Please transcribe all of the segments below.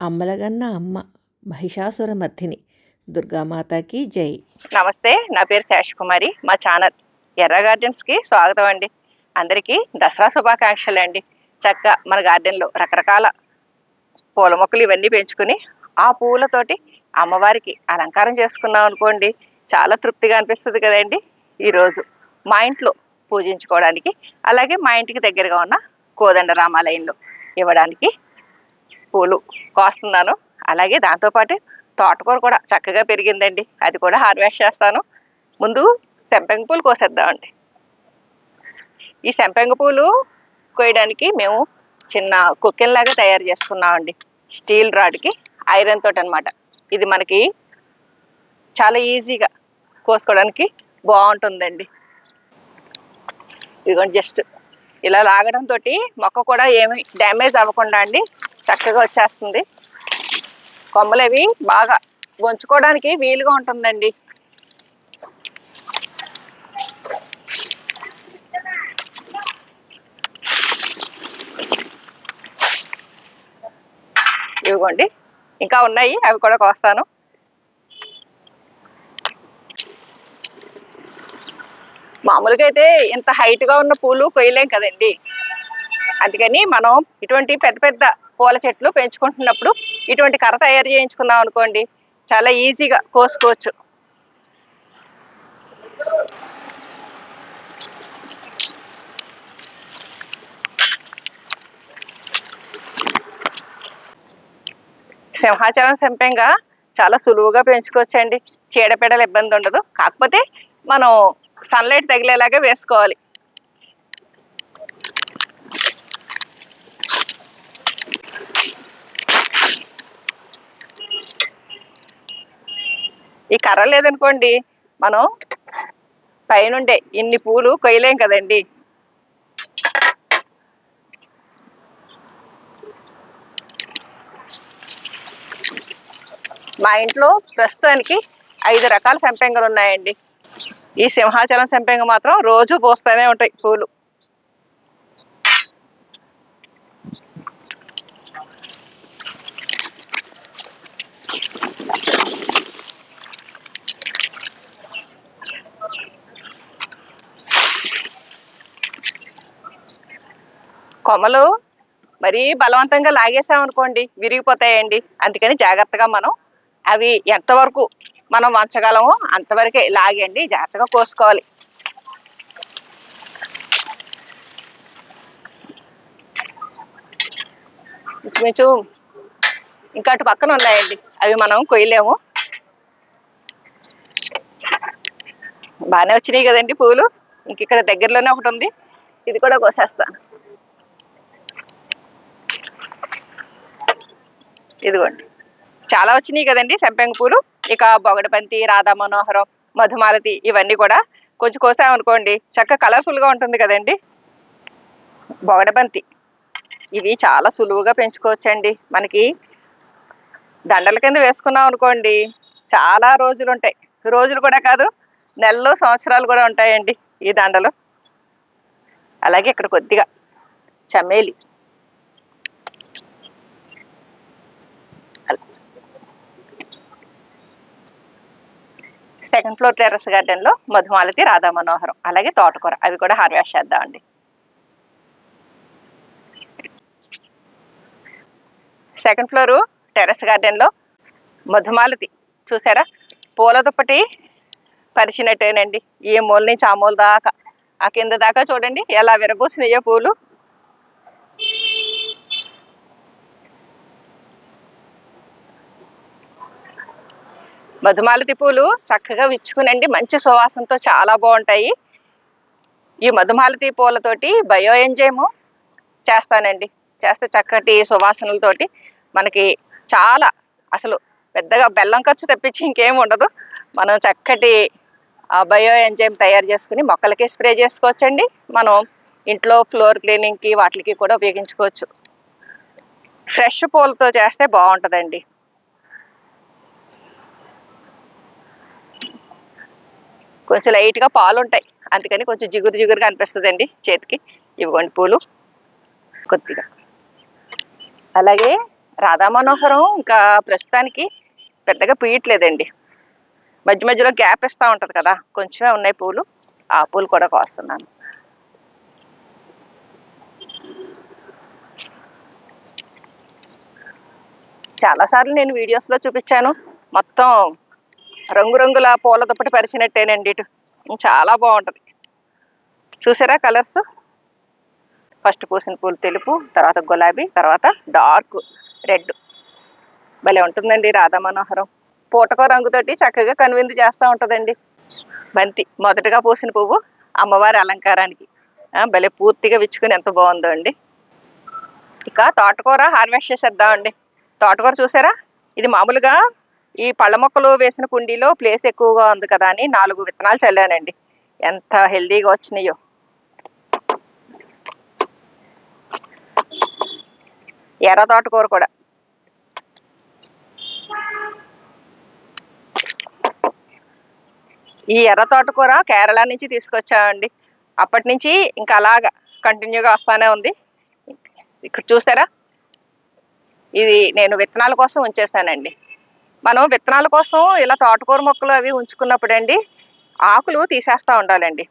అమ్మలగన్న అమ్మ మహిషాసురమర్థిని దుర్గామాతకి జై. నమస్తే నా పేరు శేషకుమారి. మా ఛానల్ ఎర్ర గార్డెన్స్కి స్వాగతం అండి. అందరికీ దసరా శుభాకాంక్షలు అండి. చక్కగా మన గార్డెన్లో రకరకాల పూల మొక్కలు ఇవన్నీ పెంచుకుని ఆ పూలతోటి అమ్మవారికి అలంకారం చేసుకున్నాం అనుకోండి చాలా తృప్తిగా అనిపిస్తుంది కదండి. ఈరోజు మా ఇంట్లో పూజించుకోవడానికి అలాగే మా ఇంటికి దగ్గరగా ఉన్న కోదండ రామాలయంలో ఇవ్వడానికి పూలు కోస్తున్నాను. అలాగే దాంతోపాటు తోటకూర కూడా చక్కగా పెరిగిందండి. అది కూడా హార్వెస్ట్ చేస్తాను. ముందు సెంపెంగ పూలు కోసేద్దామండి. ఈ సెంపెంగ పూలు కోయడానికి మేము చిన్న కుక్కెన్లాగా తయారు చేసుకున్నామండి. స్టీల్ రాడ్కి ఐరన్ తోటి అనమాట ఇది మనకి చాలా ఈజీగా కోసుకోవడానికి బాగుంటుందండి. ఇదిగోండి జస్ట్ ఇలా లాగడం తోటి మొక్క కూడా ఏమి డ్యామేజ్ అవ్వకుండా అండి చక్కగా వచ్చేస్తుంది. కొమ్మలు అవి బాగా వంచుకోవడానికి వీలుగా ఉంటుందండి. ఇవ్వండి. ఇంకా ఉన్నాయి అవి కూడా కోస్తాను. మామూలుగా అయితే ఇంత హైట్గా ఉన్న పూలు కొయ్యలేం కదండి. అందుకని మనం ఇటువంటి పెద్ద పెద్ద పూల చెట్లు పెంచుకుంటున్నప్పుడు ఇటువంటి కర్ర తయారు చేయించుకున్నాం అనుకోండి చాలా ఈజీగా కోసుకోవచ్చు. సింహాచలం సంపెంగా చాలా సులువుగా పెంచుకోవచ్చండి. చీడపీడల ఇబ్బంది ఉండదు కాకపోతే మనం సన్లైట్ తగిలేలాగా వేసుకోవాలి. ఈ కర్ర లేదనుకోండి మనం పైనుండే ఇన్ని పూలు కొయ్యలేం కదండి. మా ఇంట్లో ప్రస్తుతానికి ఐదు రకాల సంపెంగలు ఉన్నాయండి. ఈ సింహాచలం సంపెంగ మాత్రం రోజు పోస్తూనే ఉంటాయి పూలు. కొమ్మలు మరీ బలవంతంగా లాగేసామనుకోండి విరిగిపోతాయండి. అందుకని జాగ్రత్తగా మనం అవి ఎంతవరకు మనం వంచగలమో అంతవరకే లాగండి జాగ్రత్తగా కోసుకోవాలి. ఇంచుమించు ఇంకా అటు పక్కన ఉన్నాయండి. అవి మనం కొయ్యలేము. బాగానే వచ్చినాయి కదండి పూలు. ఇంక ఇక్కడ దగ్గరలోనే ఒకటి ఉంది. ఇది కూడా కోసేస్తాను ఇదిగోండి. చాలా వచ్చినాయి కదండి సంపెంగ పూలు. ఇక బొగడబంతి రాధా మనోహరం మధుమాలతి ఇవన్నీ కూడా కొంచెం కోసామనుకోండి చక్కగా కలర్ఫుల్గా ఉంటుంది కదండి. బొగడబంతి ఇవి చాలా సులువుగా పెంచుకోవచ్చండి. మనకి దండల కింద వేసుకున్నాం అనుకోండి చాలా రోజులు ఉంటాయి. రోజులు కూడా కాదు నెలలు సంవత్సరాలు కూడా ఉంటాయండి ఈ దండలు. అలాగే ఇక్కడ కొద్దిగా చమేలి. సెకండ్ ఫ్లోర్ టెర్రస్ గార్డెన్లో మధుమాలతి రాధా మనోహరం అలాగే తోటకూర. అవి కూడా హార్వెస్ట్ చేద్దామండి. సెకండ్ ఫ్లోరు టెర్రస్ గార్డెన్లో మధుమాలతి. చూసారా? పూల దుప్పటి పరిచినట్టేనండి. ఈ మూల నుంచి ఆ మూల దాకా ఆ కింద దాకా చూడండి. ఎలా విరబూసినాయో పూలు. మధుమాలతి పూలు చక్కగా విచ్చుకునండి. మంచి సువాసనతో చాలా బాగుంటాయి. ఈ మధుమాలతి పూలతోటి బయో ఎంజైము చేస్తానండి. చేస్తే చక్కటి సువాసనలతోటి మనకి చాలా అసలు పెద్దగా బెల్లం ఖర్చు తెప్పించి ఇంకేం ఉండదు. మనం చక్కటి బయో ఎంజైమ్ తయారు చేసుకుని మొక్కలకి స్ప్రే చేసుకోవచ్చండి. మనం ఇంట్లో ఫ్లోర్ క్లీనింగ్కి వాటికి కూడా ఉపయోగించుకోవచ్చు. ఫ్రెష్ పూలతో చేస్తే బాగుంటుందండి. కొంచెం లైట్గా పాలు ఉంటాయి అందుకని కొంచెం జిగురు జిగురుగా అనిపిస్తుందండి చేతికి. ఇవ్వండి పూలు. కొద్దిగా. అలాగే రాధా మనోహరం ఇంకా ప్రస్తుతానికి పెద్దగా పూయట్లేదండి. మధ్య మధ్యలో గ్యాప్ ఇస్తూ ఉంటుంది కదా కొంచెమే ఉన్నాయి పూలు. ఆ పూలు కూడా కోస్తున్నాను. చాలాసార్లు నేను వీడియోస్లో చూపించాను. మొత్తం రంగురంగుల పూల దుప్పటి పరిచినట్టేనండి ఇటు. చాలా బాగుంటుంది. చూసారా కలర్స్? ఫస్ట్ పూసిన పూలు తెలుపు తర్వాత గులాబీ తర్వాత డార్క్ రెడ్. భలే ఉంటుందండి రాధా మనోహరం. పూటకో రంగుతోటి చక్కగా కనువిందు చేస్తూ ఉంటుందండి. బంతి మొదటగా పూసిన పువ్వు అమ్మవారి అలంకారానికి. భలే పూర్తిగా విచ్చుకుని ఎంత బాగుందో అండి. ఇక తోటకూర హార్వెస్ట్ చేసేద్దామండి. తోటకూర చూసారా? ఇది మామూలుగా ఈ పళ్ళ మొక్కలు వేసిన కుండీలో ప్లేస్ ఎక్కువగా ఉంది కదా అని నాలుగు విత్తనాలు చల్లానండి. ఎంత హెల్దీగా వచ్చినాయో. ఎర్ర తోటకూర కూడా. ఈ ఎర్ర తోటకూర కేరళ నుంచి తీసుకొచ్చామండి. అప్పటి నుంచి ఇంకా అలాగా కంటిన్యూగా వస్తానే ఉంది. ఇక్కడ చూసారా ఇది నేను విత్తనాల కోసం ఉంచేసానండి. మనం విత్తనాల కోసం ఇలా తోటకూర మొక్కలు అవి ఉంచుకున్నప్పుడు అండి ఆకులు తీసేస్తూ ఉండాలండి.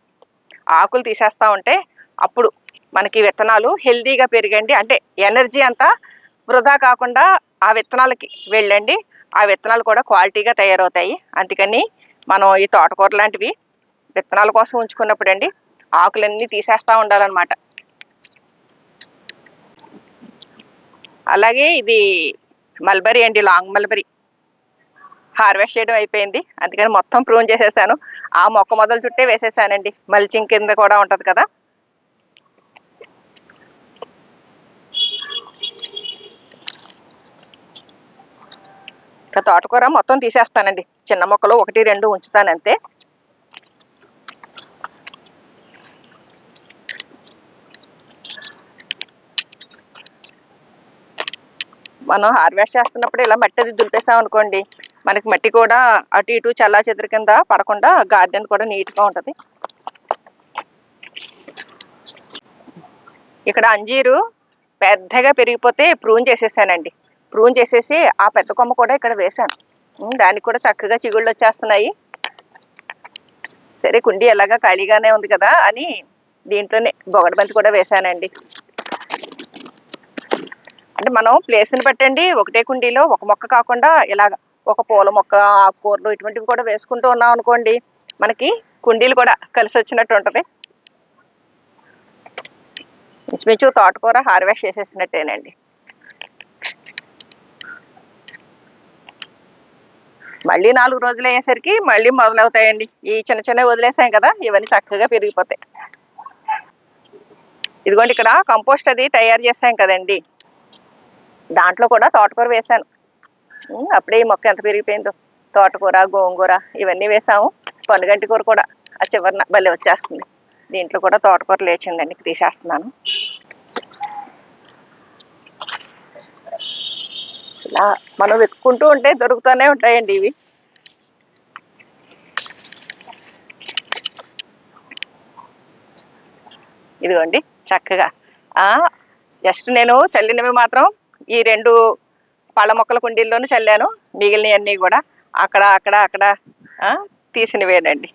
ఆకులు తీసేస్తూ ఉంటే అప్పుడు మనకి విత్తనాలు హెల్దీగా పెరిగండి. అంటే ఎనర్జీ అంతా వృధా కాకుండా ఆ విత్తనాలకి వెళ్ళండి. ఆ విత్తనాలు కూడా క్వాలిటీగా తయారవుతాయి. అందుకని మనం ఈ తోటకూర లాంటివి విత్తనాల కోసం ఉంచుకున్నప్పుడు అండి ఆకులన్నీ తీసేస్తూ ఉండాలన్నమాట. అలాగే ఇది మల్బరీ అండి లాంగ్ మల్బరీ. హార్వెస్ట్ చేయడం అయిపోయింది. అందుకని మొత్తం ప్రూన్ చేసేసాను. ఆ మొక్క మొదలు చుట్టే వేసేసానండి. మల్చింగ్ కింద కూడా ఉంటుంది కదా. ఇంకా తోటకూర మొత్తం తీసేస్తానండి. చిన్న మొక్కలు ఒకటి రెండు ఉంచుతానంతే. మనం హార్వెస్ట్ చేస్తున్నప్పుడు ఇలా మట్టి అది దులిపేసాం అనుకోండి మనకి మట్టి కూడా అటు ఇటు చల్లా చెదరి కింద పడకుండా గార్డెన్ కూడా నీట్గా ఉంటుంది. ఇక్కడ అంజీరు పెద్దగా పెరిగిపోతే ప్రూన్ చేసేసానండి. ప్రూన్ చేసేసి ఆ పెద్ద కొమ్మ కూడా ఇక్కడ వేశాను దానికి కూడా చక్కగా చిగుళ్ళు వచ్చేస్తున్నాయి. సరే కుండీ ఎలాగా ఖాళీగానే ఉంది కదా అని దీంట్లోనే బొగడబంతి కూడా వేశానండి అంటే మనం ప్లేస్ని బట్టండి ఒకటే కుండీలో ఒక మొక్క కాకుండా ఇలాగ ఒక పూల మొక్క ఆకుకూరలు ఇటువంటివి కూడా వేసుకుంటూ ఉన్నాం అనుకోండి మనకి కుండీలు కూడా కలిసి వచ్చినట్టు ఉంటుంది. ఇంచుమించు తోటకూర హార్వెస్ట్ చేసేసినట్టేనండి. మళ్ళీ నాలుగు రోజులు అయ్యేసరికి మళ్ళీ మొదలవుతాయండి. ఈ చిన్న చిన్న వదిలేసాం కదా ఇవన్నీ చక్కగా పెరిగిపోతాయి. ఇదిగోండి ఇక్కడ కంపోస్ట్ అది తయారు చేసాం కదండి. దాంట్లో కూడా తోటకూర వేసాను. అప్పుడే ఈ మొక్క ఎంత పెరిగిపోయిందో. తోటకూర గోంగూర ఇవన్నీ వేసాము. పండుగంటి కూర కూడా ఆ చివరిన భలే వచ్చేస్తుంది. దీంట్లో కూడా తోటకూర లేచిందండి తీసేస్తున్నాను. ఇలా మనం వెతుక్కుంటూ ఉంటే దొరుకుతూనే ఉంటాయండి ఇవి. ఇదిగోండి చక్కగా. జస్ట్ నేను చల్లినవి మాత్రం ఈ రెండు పళ్ళ మొక్కల కుండీల్లోనూ చల్లాను. మిగిలినవన్నీ కూడా అక్కడ అక్కడ అక్కడ తీసినవేనండి.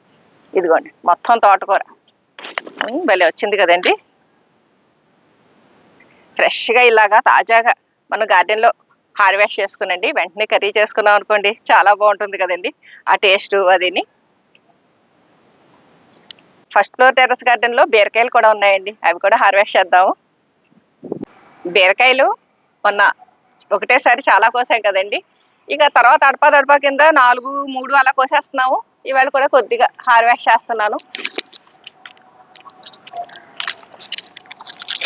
ఇదిగోండి మొత్తం తోటకూర. భలే వచ్చింది కదండి. ఫ్రెష్గా ఇలాగా తాజాగా మనం గార్డెన్లో హార్వెస్ట్ చేసుకునండి. వెంటనే కర్రీ చేసుకున్నాం అనుకోండి. చాలా బాగుంటుంది కదండి ఆ టేస్ట్ అదిని. ఫస్ట్ ఫ్లోర్ టెర్రస్ గార్డెన్లో బీరకాయలు కూడా ఉన్నాయండి. అవి కూడా హార్వెస్ట్ చేద్దాము. బీరకాయలు మొన్న ఒకటేసారి చాలా కోసాం కదండి. ఇక తర్వాత అడపా దడపా కింద నాలుగు మూడు అలా కోసేస్తున్నాము. ఇవాళ కూడా కొద్దిగా హార్వెస్ట్ చేస్తున్నాను.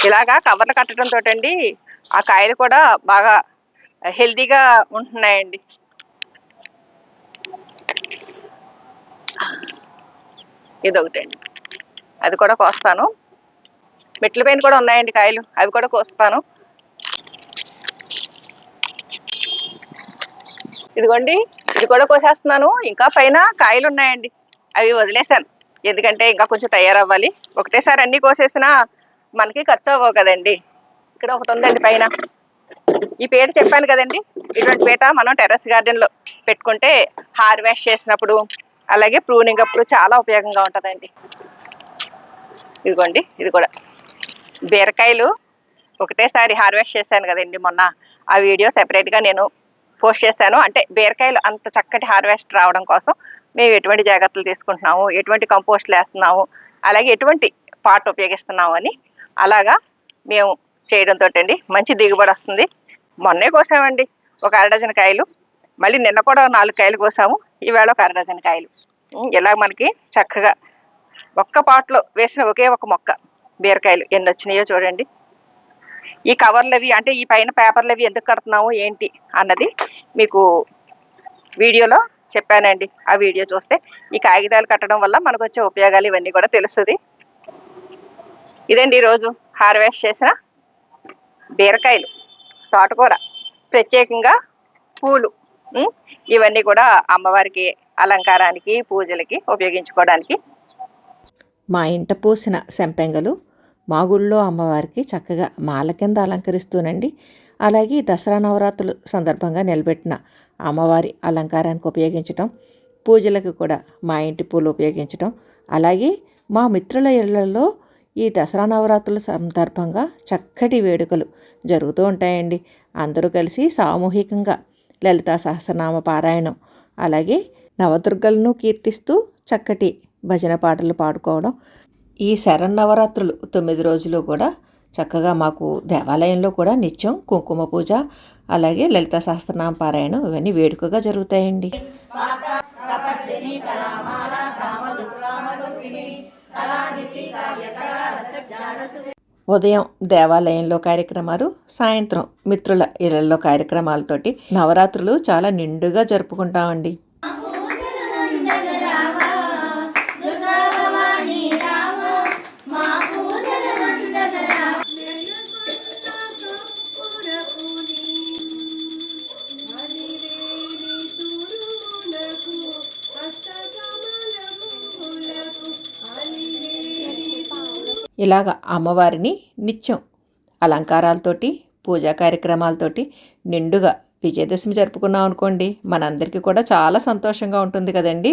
ఇలాగా కవర్లు కట్టడం తోటండి ఆ కాయలు కూడా బాగా హెల్దీగా ఉంటున్నాయండి. ఇదొకటండి. అది కూడా కోస్తాను. మెట్ల పైన కూడా ఉన్నాయండి కాయలు. అవి కూడా కోస్తాను. ఇదిగోండి ఇది కూడా కోసేస్తున్నాను. ఇంకా పైన కాయలు ఉన్నాయండి అవి వదిలేసాను ఎందుకంటే ఇంకా కొంచెం తయారవ్వాలి. ఒకటేసారి అన్ని కోసేసినా మనకి ఖర్చు అవ్వవు కదండి. ఇక్కడ ఒకటి ఉందండి పైన. ఈ పేట చెప్పాను కదండి. ఇటువంటి పేట మనం టెర్రస్ గార్డెన్లో పెట్టుకుంటే హార్వెస్ట్ చేసినప్పుడు అలాగే ప్రూనింగ్ అప్పుడు చాలా ఉపయోగంగా ఉంటుందండి. ఇదిగోండి ఇది కూడా. బీరకాయలు ఒకటేసారి హార్వెస్ట్ చేశాను కదండి మొన్న. ఆ వీడియో సెపరేట్గా నేను పోస్ట్ చేశాను. అంటే బీరకాయలు అంత చక్కటి హార్వెస్ట్ రావడం కోసం మేము ఎటువంటి జాగ్రత్తలు తీసుకుంటున్నాము ఎటువంటి కంపోస్ట్లు వేస్తున్నాము అలాగే ఎటువంటి పాట్ ఉపయోగిస్తున్నాము అని అలాగా మేము చేయడంతో అండి మంచి దిగుబడి వస్తుంది. మొన్నే కోసామండి ఒక అరడజన కాయలు. మళ్ళీ నిన్న కూడా నాలుగు కాయలు కోసాము. ఈవేళ ఒక అరడజన కాయలు. ఇలా మనకి చక్కగా ఒక్క పాట్లో వేసిన ఒకే ఒక మొక్క బీరకాయలు ఎన్ని వచ్చినాయో చూడండి. ఈ కవర్లు అవి అంటే ఈ పైన పేపర్లు అవి ఎందుకు కడుతున్నాము ఏంటి అన్నది మీకు వీడియోలో చెప్పానండి. ఆ వీడియో చూస్తే ఈ కాగితాలు కట్టడం వల్ల మనకు వచ్చే ఉపయోగాలు ఇవన్నీ కూడా తెలుస్తుంది. ఇదండి ఈరోజు హార్వెస్ట్ చేసిన బీరకాయలు తోటకూర. ప్రత్యేకంగా పూలు ఇవన్నీ కూడా అమ్మవారికి అలంకారానికి పూజలకి ఉపయోగించుకోవడానికి. మా ఇంట పూసిన సెంపెంగలు మా గుళ్ళో అమ్మవారికి చక్కగా మాల కింద అలంకరిస్తూనండి. అలాగే దసరా నవరాత్రులు సందర్భంగా నిలబెట్టిన అమ్మవారి అలంకారానికి ఉపయోగించటం పూజలకు కూడా మా ఇంటి పూలు ఉపయోగించటం అలాగే మా మిత్రుల ఇళ్ళలో ఈ దసరా నవరాత్రుల సందర్భంగా చక్కటి వేడుకలు జరుగుతూ ఉంటాయండి. అందరూ కలిసి సామూహికంగా లలితా సహస్రనామ పారాయణం అలాగే నవదుర్గలను కీర్తిస్తూ చక్కటి భజన పాటలు పాడుకోవడం ఈ శరన్నవరాత్రులు తొమ్మిది రోజులు కూడా చక్కగా మాకు దేవాలయంలో కూడా నిత్యం కుంకుమ పూజ అలాగే లలిత సహస్రనామ పారాయణం ఇవన్నీ వేడుకగా జరుగుతాయండి. ఉదయం దేవాలయంలో కార్యక్రమాలు సాయంత్రం మిత్రుల ఇళ్ళలో కార్యక్రమాలతోటి నవరాత్రులు చాలా నిండుగా జరుపుకుంటామండి. ఇలాగ అమ్మవారిని నిత్యం అలంకారాలతోటి పూజా కార్యక్రమాలతోటి నిండుగా విజయదశమి జరుపుకున్నాం అనుకోండి మనందరికీ కూడా చాలా సంతోషంగా ఉంటుంది కదండి.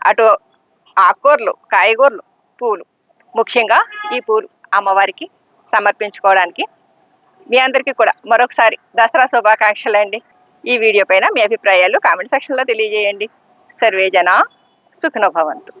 అటు ఆకుకూరలు కాయగూరలు పూలు ముఖ్యంగా ఈ పూలు అమ్మవారికి సమర్పించుకోవడానికి మీ అందరికీ కూడా మరొకసారి దసరా శుభాకాంక్షలు అండి. ఈ వీడియో పైన మీ అభిప్రాయాలు కామెంట్ సెక్షన్లో తెలియజేయండి. సర్వే జన సుఖినో భవంతు.